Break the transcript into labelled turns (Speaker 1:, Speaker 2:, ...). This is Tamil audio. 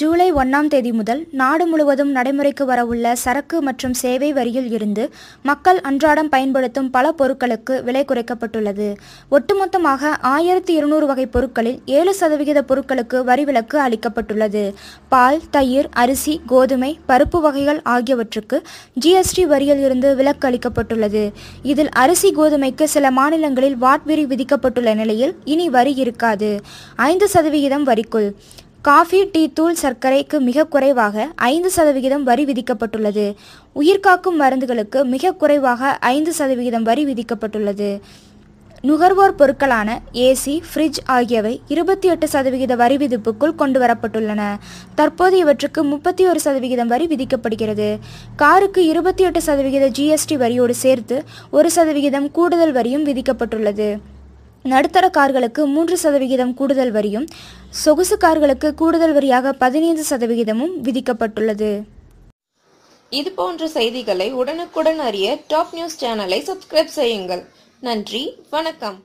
Speaker 1: ஜூலை ஒன்றாம் தேதி முதல் நாடு முழுவதும் நடைமுறைக்கு வரவுள்ள சரக்கு மற்றும் சேவை வரியில் இருந்து மக்கள் அன்றாடம் பயன்படுத்தும் பல பொருட்களுக்கு விலை குறைக்கப்பட்டுள்ளது. ஒட்டுமொத்தமாக ஆயிரத்தி இருநூறு வகை பொருட்களில் ஏழு சதவிகித பொருட்களுக்கு வரி விலக்கு அளிக்கப்பட்டுள்ளது. பால் தயிர் அரிசி கோதுமை பருப்பு வகைகள் ஆகியவற்றுக்கு ஜிஎஸ்டி வரியில் இருந்து விலக்கு அளிக்கப்பட்டுள்ளது. இதில் அரிசி கோதுமைக்கு சில மாநிலங்களில் வாட் வரி விதிக்கப்பட்டுள்ள நிலையில் இனி வரி இருக்காது. ஐந்து சதவிகிதம் வரிக்குள். காஃபி டீ தூள் சர்க்கரைக்கு மிக குறைவாக ஐந்து சதவிகிதம் வரி விதிக்கப்பட்டுள்ளது. உயிர்காக்கும் மருந்துகளுக்கு மிக குறைவாக ஐந்து சதவிகிதம் வரி விதிக்கப்பட்டுள்ளது. நுகர்வோர் பொருட்களான ஏசி ஃப்ரிட்ஜ் ஆகியவை இருபத்தி எட்டு சதவிகித வரி விதிப்புக்குள் கொண்டு வரப்பட்டுள்ளன தற்போது இவற்றுக்கு முப்பத்தி ஒரு சதவிகிதம் வரி விதிக்கப்படுகிறது. காருக்கு இருபத்தி எட்டு சதவிகித ஜிஎஸ்டி வரியோடு சேர்த்து ஒரு சதவிகிதம் கூடுதல் வரியும் விதிக்கப்பட்டுள்ளது. நடுத்தர கார்களுக்கு மூன்று சதவிகிதம் கூடுதல் வரியும் சொகுசு கார்களுக்கு கூடுதல் வரியாக பதினைந்து சதவிகிதமும் விதிக்கப்பட்டுள்ளது.
Speaker 2: இது போன்ற செய்திகளை உடனுக்குடன் அறிய டாப் நியூஸ் சேனலை சப்ஸ்கிரைப் செய்யுங்கள். நன்றி வணக்கம்.